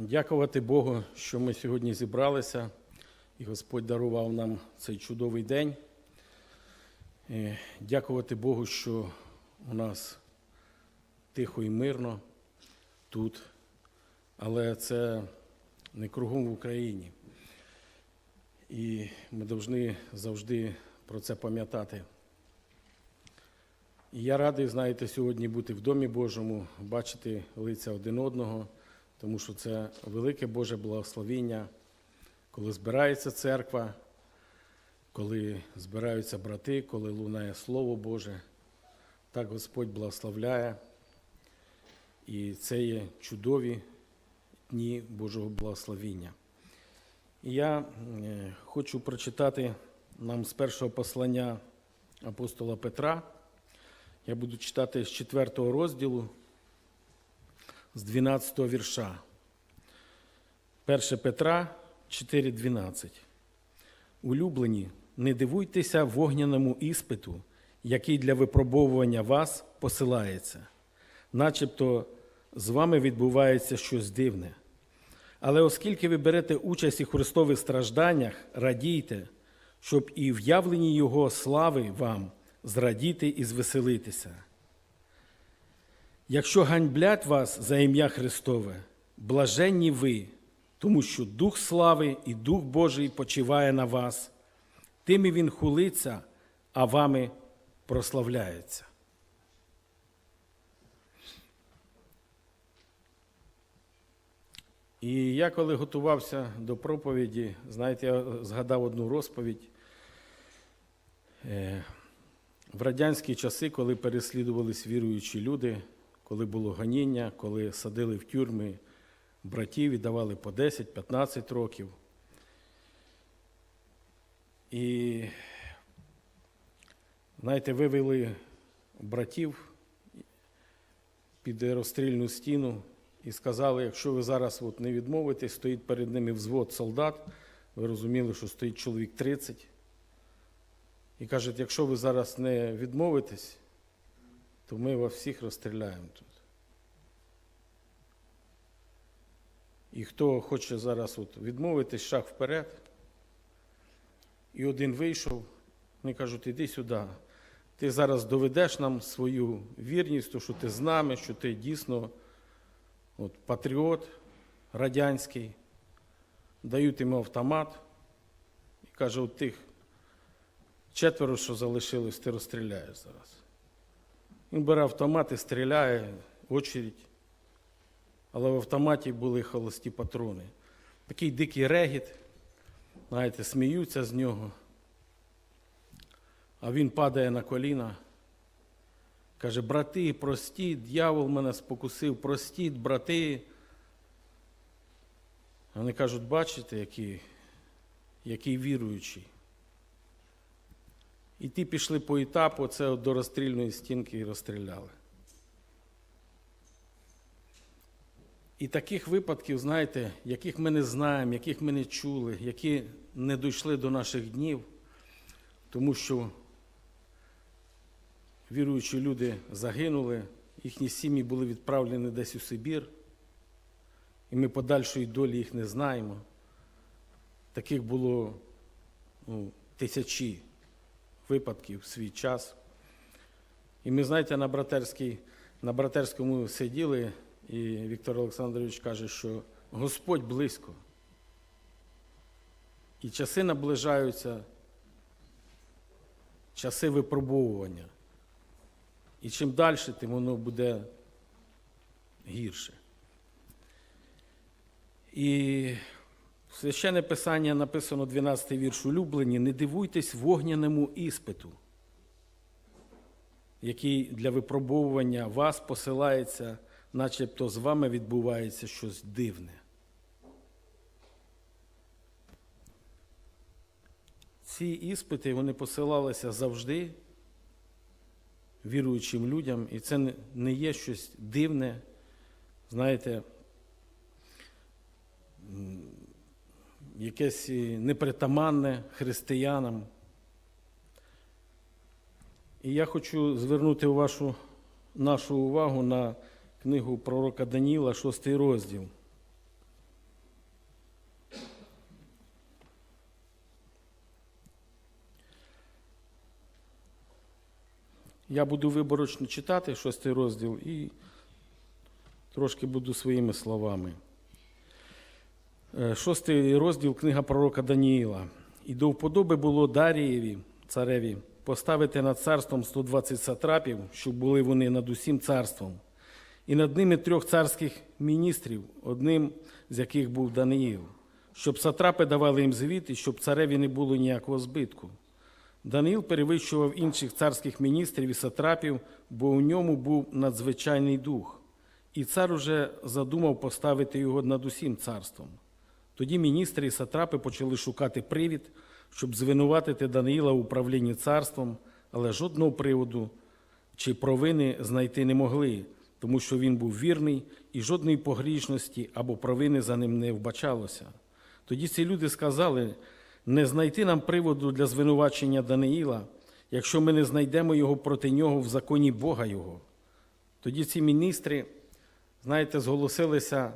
Дякувати Богу, що ми сьогодні зібралися, і Господь дарував нам цей чудовий день. Е, Дякувати Богу, що у нас тихо і мирно тут, але це не кругом в Україні. І ми повинні завжди про це пам'ятати. І я радий, знаєте, сьогодні бути в Домі Божому, бачити лиця один одного, тому що це велике Боже благословіння, коли збирається церква, коли збираються брати, коли лунає Слово Боже. Так Господь благословляє. І це є чудові дні Божого благословіння. І я е, хочу прочитати нам з першого послання апостола Петра. Я буду читати з 4 розділу, з 12 вірша. 1 Петра 4,12. Улюблені, не дивуйтеся вогняному іспиту, який для випробовування вас посилається, начебто з вами відбувається щось дивне. Але оскільки ви берете участь у Христових стражданнях, радійте, щоб і в явленні Його слави вам зрадіти і звеселитися. Якщо ганьблять вас за ім'я Христове, блаженні ви, тому що Дух слави і Дух Божий почиває на вас, тими Він хулиться, а вами прославляється. І я, коли готувався до проповіді, знаєте, я згадав одну розповідь. Е, В радянські часи, коли переслідувались віруючі люди, коли було ганіння, коли садили в тюрми братів і давали по 10-15 років. І, знаєте, вивели братів під розстрільну стіну і сказали, якщо ви зараз от не відмовитесь, стоїть перед ними взвод солдат, ви розуміли, що стоїть чоловік 30. І кажуть, якщо ви зараз не відмовитесь, то ми вас всіх розстріляємо тут. І хто хоче зараз от відмовитись, шаг вперед. І один вийшов, вони кажуть, іди сюди. Ти зараз доведеш нам свою вірність, то, що ти з нами, що ти дійсно от, патріот радянський. Дають йому автомат і каже, от тих четверо, що залишилось, ти розстріляєш зараз. Він бере автомат і стріляє, очередь. Але в автоматі були холості патрони. Такий дикий регіт, знаєте, сміються з нього. А він падає на коліна. Каже, брати, простіть, дьявол мене спокусив, простіть, брати. Вони кажуть, бачите, який, який віруючий. І ті пішли по етапу, це до розстрільної стінки і розстріляли. І таких випадків, знаєте, яких ми не знаємо, яких ми не чули, які не дійшли до наших днів, тому що віруючі люди загинули, їхні сім'ї були відправлені десь у Сибір, і ми подальшої долі їх не знаємо. Таких було ну, тисячі випадків в свій час. І ми, знаєте, на, братерській, на братерському сиділи, і Віктор Олександрович каже, що Господь близько. І часи наближаються, часи випробовування. І чим далі, тим воно буде гірше. І священне писання написано 12 вірш улюблені, не дивуйтесь вогняному іспиту, який для випробовування вас посилається, начебто з вами відбувається щось дивне. Ці іспити вони посилалися завжди віруючим людям, і це не є щось дивне, знаєте, якесь непритаманне християнам. І я хочу звернути вашу, нашу увагу на книгу пророка Даніла, 6 розділ. Я буду виборочно читати шостий розділ і трошки буду своїми словами. Е, Шостий розділ книга пророка Даніїла. І до вподоби було Дарієві, цареві, поставити над царством 120 сатрапів, щоб були вони над усім царством, і над ними трьох царських міністрів, одним з яких був Даниїл, щоб сатрапи давали їм звіт, і щоб цареві не було ніякого збитку. Даниїл перевищував інших царських міністрів і сатрапів, бо у ньому був надзвичайний дух. І цар уже задумав поставити його над усім царством. Тоді міністри і сатрапи почали шукати привід, щоб звинуватити Даниїла в управлінні царством, але жодного приводу чи провини знайти не могли, тому що він був вірний і жодної погрішності або провини за ним не вбачалося. Тоді ці люди сказали: не знайти нам приводу для звинувачення Даниїла, якщо ми не знайдемо його проти нього в законі Бога Його. Тоді ці міністри, знаєте, зголосилися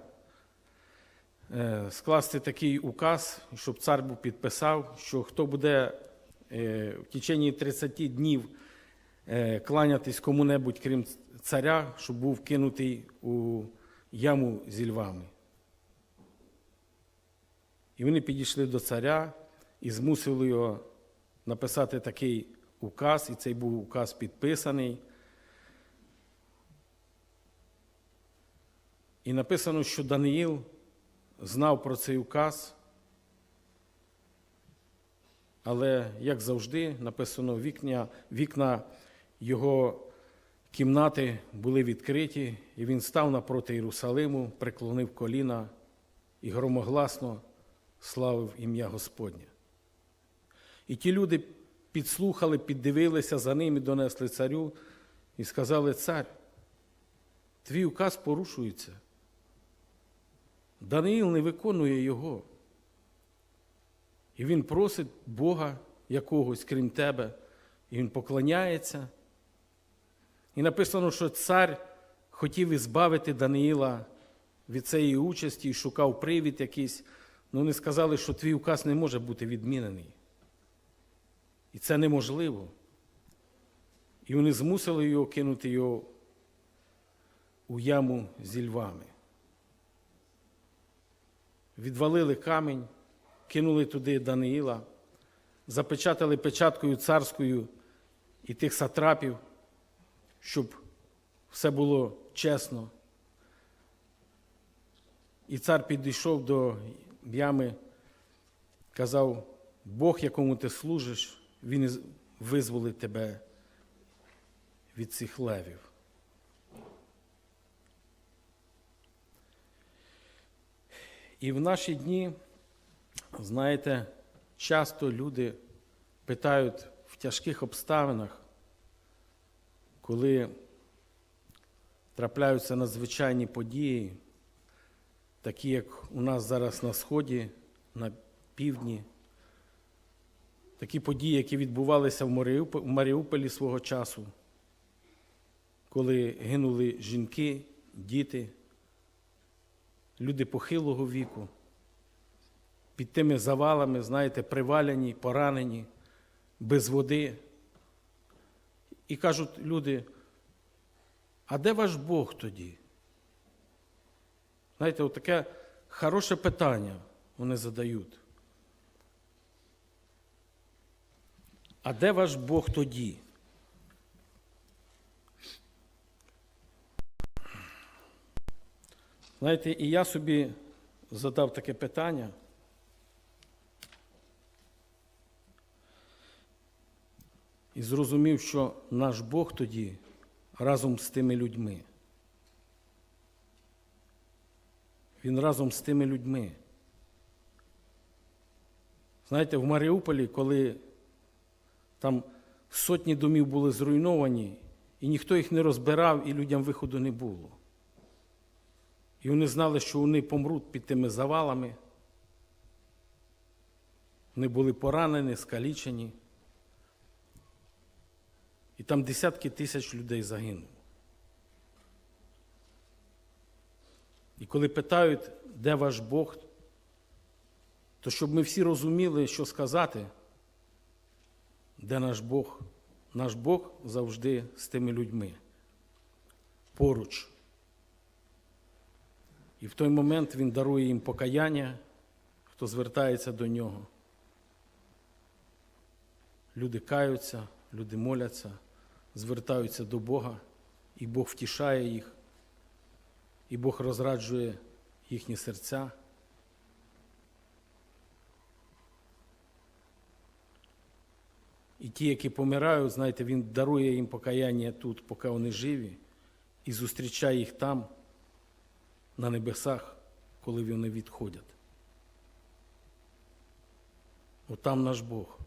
скласти такий указ, щоб цар підписав, що хто буде е, в течение 30 днів е, кланятись кому-небудь, крім царя, щоб був кинутий у яму зі львами. І вони підійшли до царя і змусили його написати такий указ, і цей був указ підписаний. І написано, що Даниїл знав про цей указ, але, як завжди, написано, вікня, вікна його кімнати були відкриті, і він став напроти Єрусалиму, преклонив коліна і громогласно славив ім'я Господнє. І ті люди підслухали, піддивилися за ним і донесли царю і сказали: Цар, твій указ порушується. Даниїл не виконує його. І він просить Бога якогось, крім тебе, і він поклоняється. І написано, що цар хотів ізбавити Даниїла від цієї участі і шукав привід якийсь. Ну, вони сказали, що твій указ не може бути відмінений. І це неможливо. І вони змусили його кинути його у яму зі львами. Відвалили камінь, кинули туди Даниїла, запечатали печаткою царською і тих сатрапів, щоб все було чесно. І цар підійшов до ями, казав, Бог, якому ти служиш, він визволить тебе від цих левів. І в наші дні, знаєте, часто люди питають в тяжких обставинах, коли трапляються надзвичайні події, такі як у нас зараз на Сході, на півдні, такі події, які відбувалися в Маріуполі свого часу, коли гинули жінки, діти, люди похилого віку, під тими завалами, знаєте, приваляні, поранені, без води. І кажуть люди, а де ваш Бог тоді? Знаєте, от таке хороше питання вони задають. А де ваш Бог тоді? Знаєте, і я собі задав таке питання. І зрозумів, що наш Бог тоді разом з тими людьми. Він разом з тими людьми. Знаєте, в Маріуполі, коли там сотні домів були зруйновані, і ніхто їх не розбирав, і людям виходу не було. І вони знали, що вони помруть під тими завалами. Вони були поранені, скалічені. І там десятки тисяч людей загинуло. І коли питають, де ваш Бог, то щоб ми всі розуміли, що сказати, де наш Бог, наш Бог завжди з тими людьми поруч. І в той момент Він дарує їм покаяння, хто звертається до нього. Люди каються, люди моляться, звертаються до Бога, і Бог втішає їх, і Бог розраджує їхні серця. І ті, які помирають, знаєте, Він дарує їм покаяння тут, поки вони живі, і зустрічає їх там, на небесах, коли вони відходять. Отам наш Бог.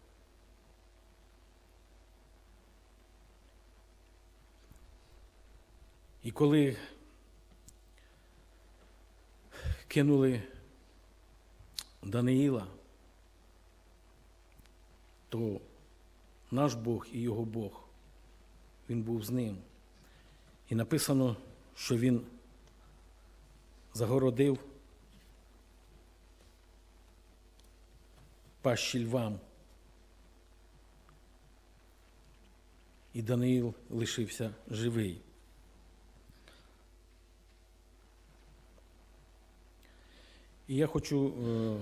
І коли кинули Даниїла, то наш Бог і його Бог, він був з ним. І написано, що він загородив пащі львам. І Даниїл лишився живий. І я хочу, е,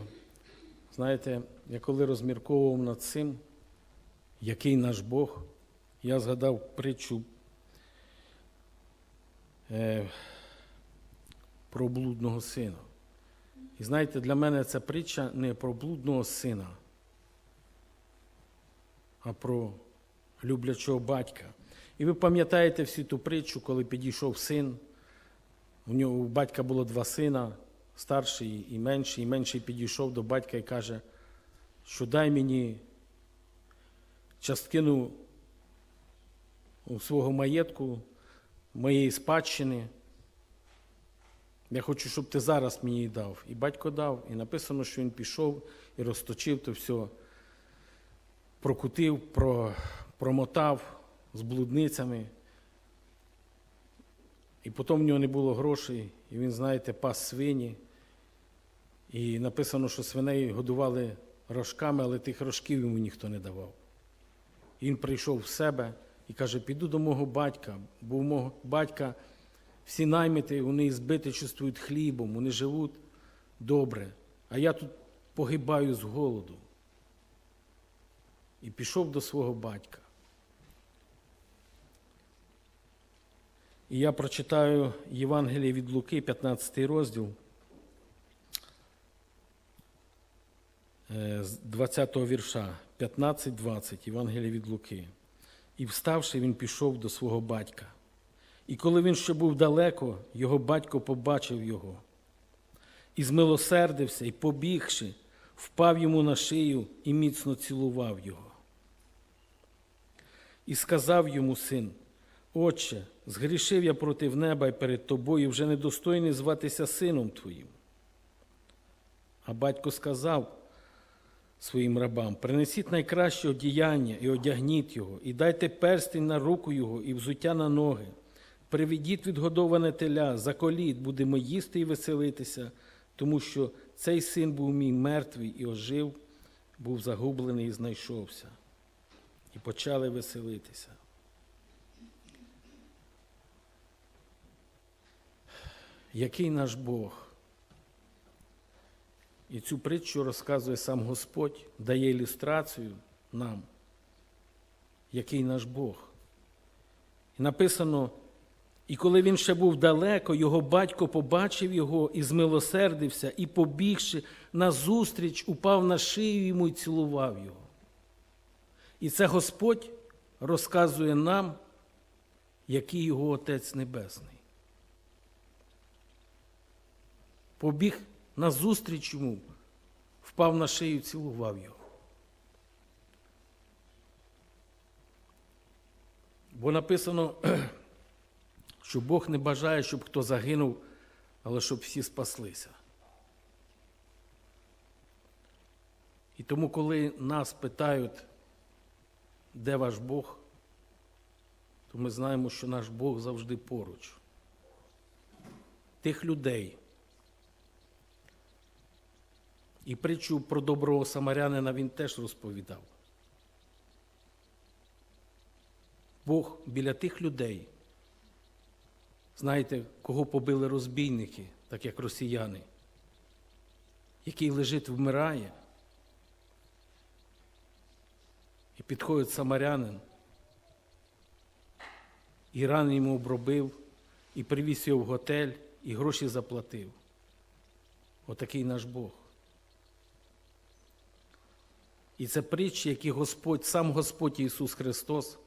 знаєте, я коли розмірковував над цим, який наш Бог, я згадав притчу е, про блудного сина. І знаєте, для мене ця притча не про блудного сина, а про люблячого батька. І ви пам'ятаєте всю ту притчу, коли підійшов син, у нього у батька було два сина, старший і менший, і менший підійшов до батька і каже, що дай мені частину свого маєтку, моєї спадщини. Я хочу, щоб ти зараз мені її дав. І батько дав, і написано, що він пішов і розточив то все, прокутив, про, промотав з блудницями. І потім в нього не було грошей, і він, знаєте, пас свині. І написано, що свиней годували рожками, але тих рожків йому ніхто не давав. І він прийшов в себе і каже: піду до мого батька, бо у мого батька всі наймити, вони збити чувствують хлібом, вони живуть добре, а я тут погибаю з голоду. І пішов до свого батька. І я прочитаю Євангеліє від Луки, 15 розділ, е, з 20 вірша, 15-20, Євангеліє від Луки. І вставши, він пішов до свого батька. І коли він ще був далеко, його батько побачив його. І змилосердився, і, побігши, впав йому на шию і міцно цілував його. І сказав йому син: Отче, згрішив я проти неба і перед тобою, вже недостойний зватися сином твоїм. А батько сказав своїм рабам: принесіть найкраще одіяння і одягніть його, і дайте перстень на руку його і взуття на ноги. Приведіть відгодоване теля, заколіть, будемо їсти і веселитися, тому що цей син був мій мертвий і ожив, був загублений і знайшовся. І почали веселитися. Який наш Бог? І цю притчу розказує сам Господь, дає ілюстрацію нам, який наш Бог. І написано, і коли він ще був далеко, його батько побачив його і змилосердився, і, побігши назустріч, упав на шию йому і цілував його. І це Господь розказує нам, який його Отець Небесний. Побіг назустріч йому, впав на шию і цілував його. Бо написано, що Бог не бажає, щоб хто загинув, але щоб всі спаслися. І тому, коли нас питають, де ваш Бог, то ми знаємо, що наш Бог завжди поруч. Тих людей. І притчу про доброго самарянина він теж розповідав. Бог біля тих людей, знаєте, кого побили розбійники, так як росіяни, який лежить, вмирає, і підходить самарянин, і рани йому обробив, і привіз його в готель, і гроші заплатив. Отакий наш Бог. І це притчі, які Господь, сам Господь Ісус Христос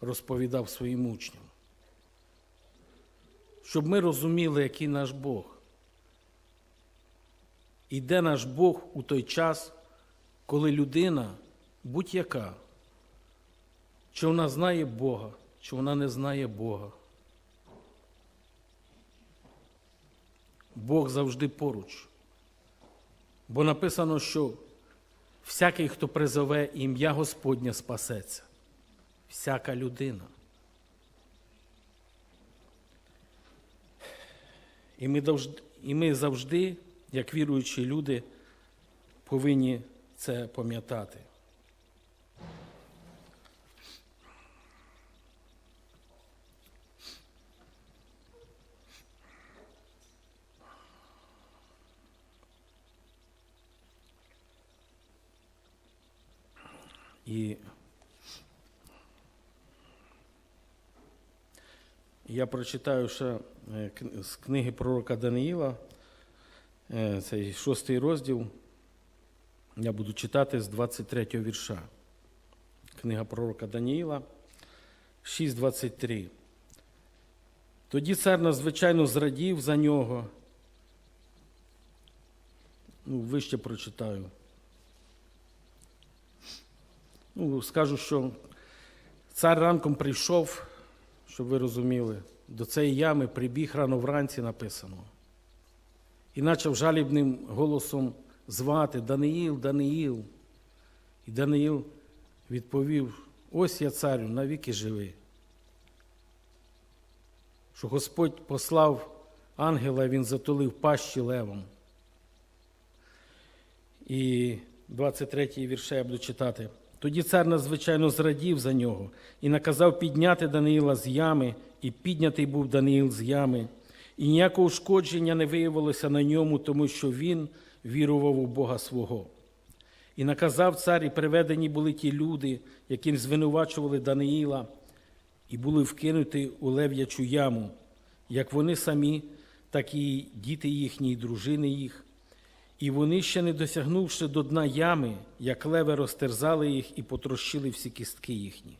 розповідав своїм учням. Щоб ми розуміли, який наш Бог. І де наш Бог у той час, коли людина будь-яка, чи вона знає Бога, чи вона не знає Бога. Бог завжди поруч. Бо написано, що всякий, хто призове ім'я Господнє, спасеться. Всяка людина. І ми, і ми завжди, як віруючі люди, повинні це пам'ятати. І я прочитаю ще е, з книги пророка Даниїла, е, цей шостий розділ. Я буду читати з 23 вірша. Книга пророка Даниїла 6.23. Тоді цар надзвичайно зрадів за нього. Ну, вище прочитаю. Ну, скажу, що цар ранком прийшов, щоб ви розуміли, до цієї ями прибіг рано вранці написано. І почав жалібним голосом звати Даниїл, Даниїл. І Даниїл відповів: ось я царю, навіки живи. Що Господь послав ангела, він затулив пащі левом. І 23-й вірша я буду читати. Тоді цар надзвичайно зрадів за нього і наказав підняти Даниїла з ями, і піднятий був Даниїл з ями. І ніякого ушкодження не виявилося на ньому, тому що він вірував у Бога свого. І наказав цар, і приведені були ті люди, які звинувачували Даниїла, і були вкинуті у лев'ячу яму, як вони самі, так і діти їхні, і дружини їх. І вони, ще не досягнувши до дна ями, як леви розтерзали їх і потрощили всі кістки їхні.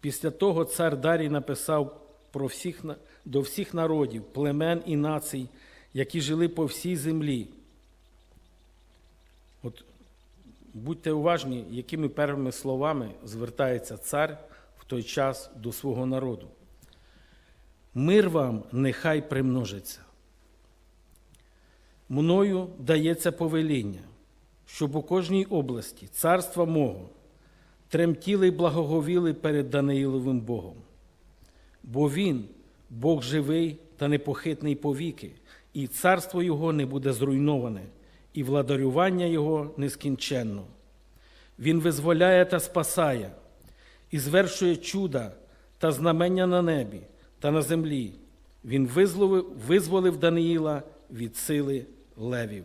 Після того цар Дарій написав про всіх, до всіх народів, племен і націй, які жили по всій землі. От будьте уважні, якими первими словами звертається цар в той час до свого народу. Мир вам нехай примножиться. Мною дається повеління, щоб у кожній області царства мого тремтіли й благоговіли перед Даниїловим Богом. Бо він, Бог живий та непохитний повіки, і царство Його не буде зруйноване, і владарювання Його нескінченно. Він визволяє та спасає, і звершує чуда та знамення на небі та на землі. Він визволив, Даниїла від сили левів.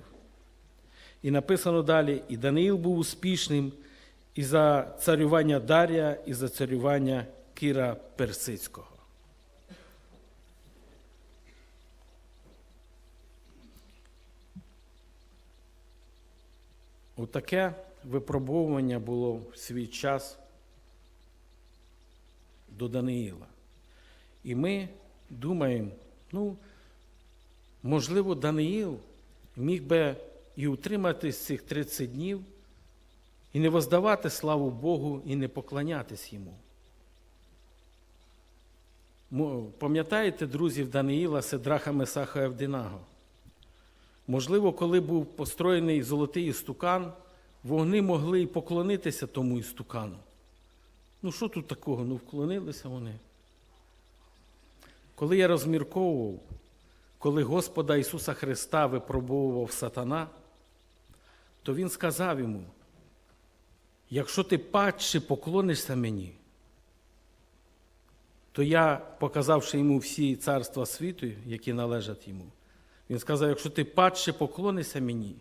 І написано далі: і Даниїл був успішним і за царювання Дарія, і за царювання Кіра Персидського. Отаке випробовування було в свій час до Даниїла. І ми думаємо, ну, можливо, Даниїл міг би і утриматись цих 30 днів, і не воздавати славу Богу, і не поклонятись йому. Пам'ятаєте, друзів Даниїла, Седраха Месаха Евдинаго? Можливо, коли був построєний золотий істукан, вони могли і поклонитися тому істукану. Ну, що тут такого? Ну, вклонилися вони. Коли я розмірковував, коли Господа Ісуса Христа випробовував сатана, то Він сказав йому: якщо ти падше поклонишся мені, то я, показавши йому всі царства світу, які належать йому, він сказав: якщо ти падше поклонишся мені,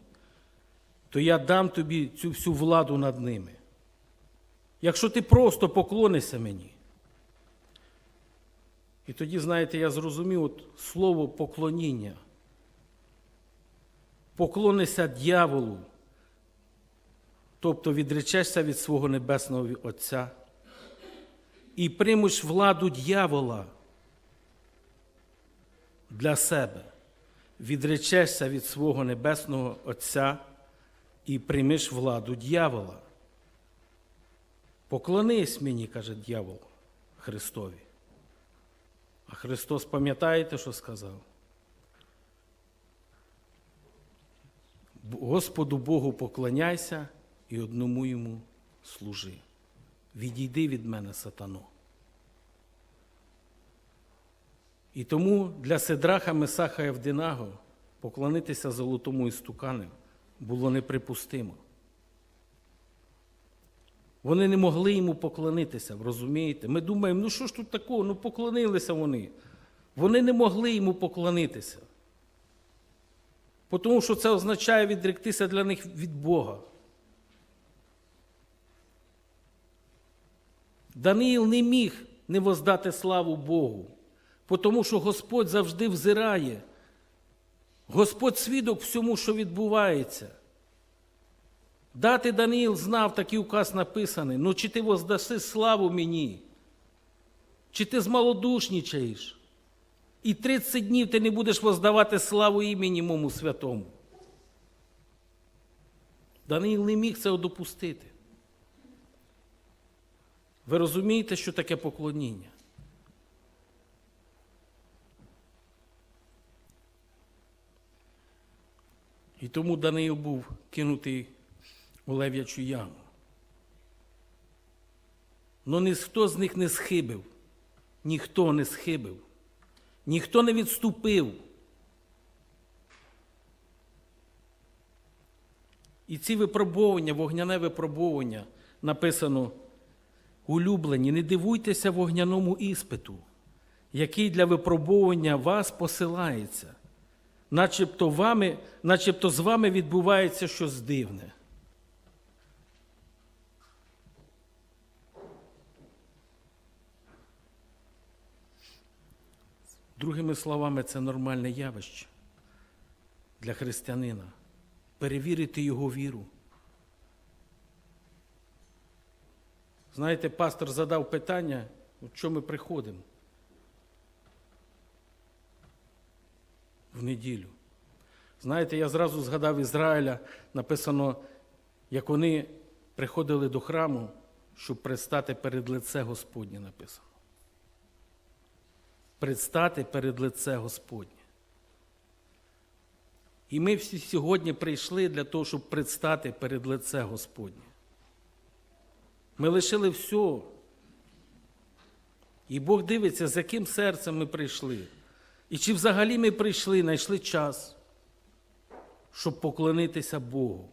то я дам тобі цю всю владу над ними. Якщо ти просто поклонишся мені. І тоді, знаєте, я зрозумів от слово поклоніння. Поклонися дьяволу, тобто відречешся від свого небесного Отця і приймеш владу дьявола для себе, відречешся від свого небесного Отця і приймеш владу дьявола. Поклонись мені, каже дьявол Христові. А Христос, пам'ятаєте, що сказав? Господу Богу поклоняйся і одному йому служи. Відійди від мене, сатано. І тому для Седраха Месаха і Авдинаго поклонитися золотому істуканем було неприпустимо. Вони не могли йому поклонитися, розумієте? Ми думаємо, ну що ж тут такого? Ну поклонилися вони. Вони не могли йому поклонитися. Тому що це означає відректися для них від Бога. Даниїл не міг не воздати славу Богу, тому що Господь завжди взирає. Господь свідок всьому, що відбувається. Дати Даниїл знав, такий указ написаний. Ну чи ти воздаси славу мені? Чи ти змалодушнічаєш? І 30 днів ти не будеш воздавати славу імені мому святому. Даниїл не міг цього допустити. Ви розумієте, що таке поклоніння? І тому Даниїл був кинутий у лев'ячу яму. Но ніхто з них не схибив, ніхто не схибив, ніхто не відступив. І ці випробовування, вогняне випробовування, написано улюблені, не дивуйтеся вогняному іспиту, який для випробовування вас посилається, начебто, вами, начебто з вами відбувається щось дивне. Другими словами, це нормальне явище для християнина. Перевірити його віру. Знаєте, пастор задав питання, от що ми приходимо в неділю. Знаєте, я зразу згадав Ізраїля, написано, як вони приходили до храму, щоб предстати перед лице Господнє написано. Предстати перед лице Господнє. І ми всі сьогодні прийшли для того, щоб предстати перед лице Господнє. Ми лишили все. І Бог дивиться, з яким серцем ми прийшли. І чи взагалі ми прийшли, знайшли час, щоб поклонитися Богу.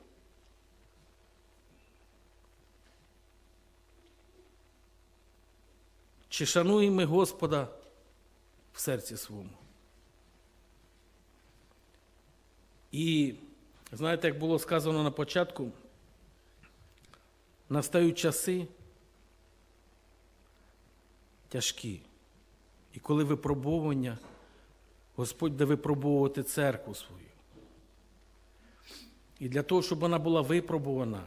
Чи шануємо ми Господа в серці своєму? І знаєте, як було сказано на початку, настають часи тяжкі. І коли випробування, Господь буде випробовувати церкву свою. І для того, щоб вона була випробувана,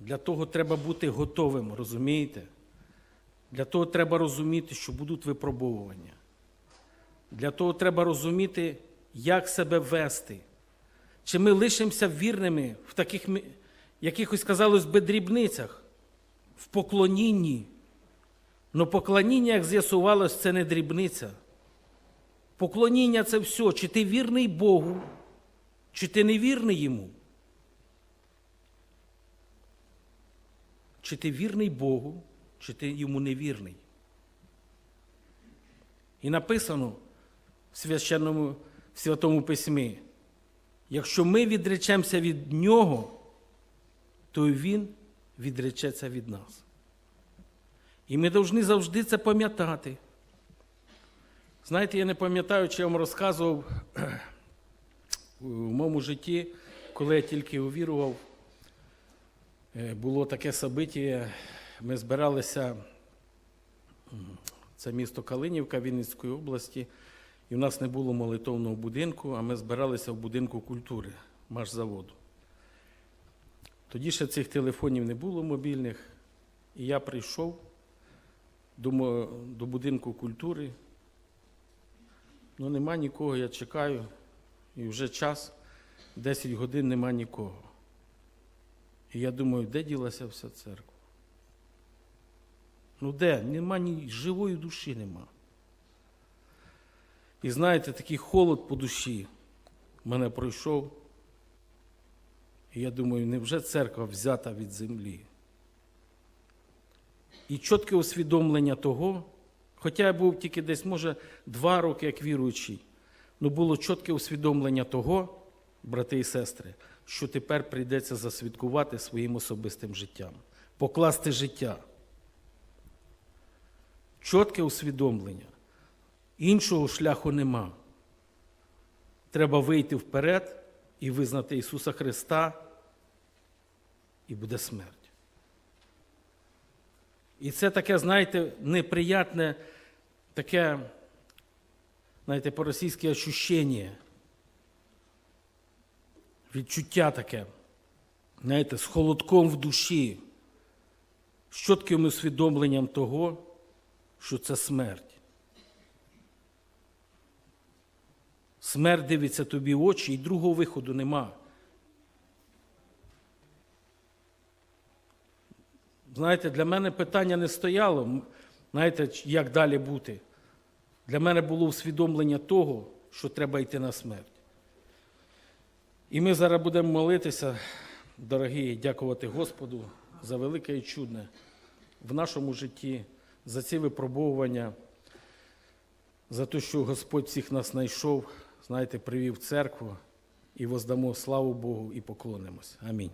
для того треба бути готовим, розумієте? Для того треба розуміти, що будуть випробовування. Для того треба розуміти, як себе вести. Чи ми лишимося вірними в таких, якихось, казалось би, дрібницях, в поклонінні. Но поклоніння, як з'ясувалось, це не дрібниця. Поклоніння це все. Чи ти вірний Богу, чи ти не вірний йому? Чи ти вірний Богу, чи ти йому не вірний? І написано в священному в Святому Письмі. Якщо ми відречемося від Нього, то Він відречеться від нас. І ми повинні завжди це пам'ятати. Знаєте, я не пам'ятаю, чи я вам розказував у моєму житті, коли я тільки увірував, е, було таке собиття, ми збиралися, це місто Калинівка Вінницької області, і в нас не було молитовного будинку, а ми збиралися в будинку культури машзаводу. Тоді ще цих телефонів не було мобільних, і я прийшов до, до будинку культури. Ну, нема нікого, я чекаю, і вже час, 10 годин нема нікого. І я думаю, де ділася вся церква? Ну де? Нема ні живої душі нема. І знаєте, такий холод по душі мене пройшов. І я думаю, невже церква взята від землі? І чітке усвідомлення того, хоча я був тільки десь, може, два роки як віруючий, але було чітке усвідомлення того, брати і сестри, що тепер прийдеться засвідкувати своїм особистим життям, покласти життя. Чітке усвідомлення. Іншого шляху нема. Треба вийти вперед і визнати Ісуса Христа, і буде смерть. І це таке, знаєте, неприятне, таке, знаєте, по-російськи ощущення, відчуття таке, знаєте, з холодком в душі, з чітким усвідомленням того, що це смерть. Смерть дивиться тобі в очі, і другого виходу нема. Знаєте, для мене питання не стояло, знаєте, як далі бути. Для мене було усвідомлення того, що треба йти на смерть. І ми зараз будемо молитися, дорогі, дякувати Господу за велике і чудне в нашому житті, за ці випробовування, за те, що Господь всіх нас знайшов, знаєте, привів церкву і воздамо славу Богу і поклонимось. Амінь.